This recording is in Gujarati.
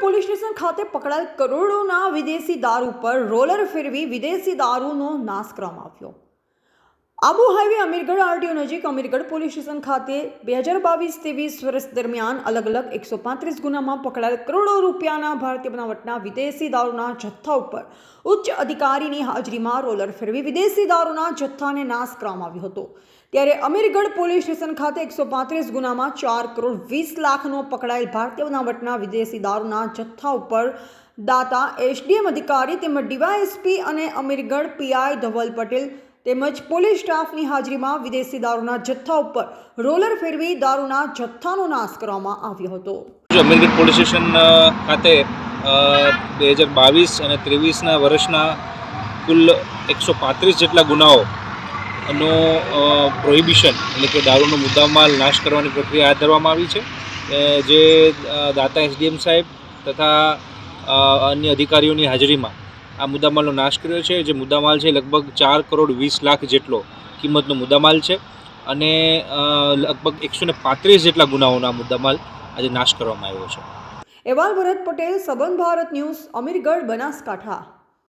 પોલીસ સ્ટેશન ખાતે પકડાયેલ કરોડોના વિદેશી દારૂ પર રોલર ફેરવી વિદેશી દારૂનો નાશ કરવામાં આવ્યો. આબુ હાઈવે અમીરગઢ આરટીઓ નજીક અમીરગઢ પોલીસ સ્ટેશન ખાતે બે હજાર બાવીસ ત્રેવીસ વર્ષ દરમિયાન અલગ અલગ એકસો પાંત્રીસ ગુનામાં પકડાયેલ કરોડો રૂપિયાના ભારતીય બનાવટના વિદેશી દારૂના જથ્થા ઉપર ઉચ્ચ અધિકારીની હાજરીમાં રોલર ફેરવી વિદેશી દારૂના જથ્થાને નાશ કરવામાં આવ્યો હતો. ત્યારે અમીરગઢ પોલીસ સ્ટેશન ખાતે એકસો પાંત્રીસ ગુનામાં ચાર કરોડ વીસ લાખનો પકડાયેલ ભારતીય બનાવટના વિદેશી દારૂના જથ્થા ઉપર દાતા એસડીએમ અધિકારી તેમજ ડીવાયએસપી અને અમીરગઢ પીઆઈ ધવલ પટેલ તેમજ પોલીસ સ્ટાફની હાજરીમાં વિદેશી દારૂના જથ્થા ઉપર રોલર ફેરવી દારૂના જથ્થાનો નાશ કરવામાં આવ્યો હતો. અમીરગઢ પોલીસ સ્ટેશન ખાતે બે હજાર બાવીસ અને ત્રેવીસના વર્ષના કુલ એકસો પાંત્રીસ જેટલા ગુનાઓ નો પ્રોહિબિશન એટલે કે દારૂનો મુદ્દામાલ નાશ કરવાની પ્રક્રિયા હાથ ધરવામાં આવી છે. જે દાતા એસડીએમ સાહેબ તથા અન્ય અધિકારીઓની હાજરીમાં આ મુદ્દામાલનો નાશ કર્યો છે. જે મુદ્દામાલ છે લગભગ ચાર કરોડ વીસ લાખ જેટલો કિંમતનો મુદ્દામાલ છે અને લગભગ એકસો ને પાંત્રીસ જેટલા ગુનાઓનો આ મુદ્દામાલ આજે નાશ કરવામાં આવ્યો છે. એવાલ ભરત પટેલ, સબન ભારત ન્યૂઝ, અમીરગઢ, બનાસકાંઠા.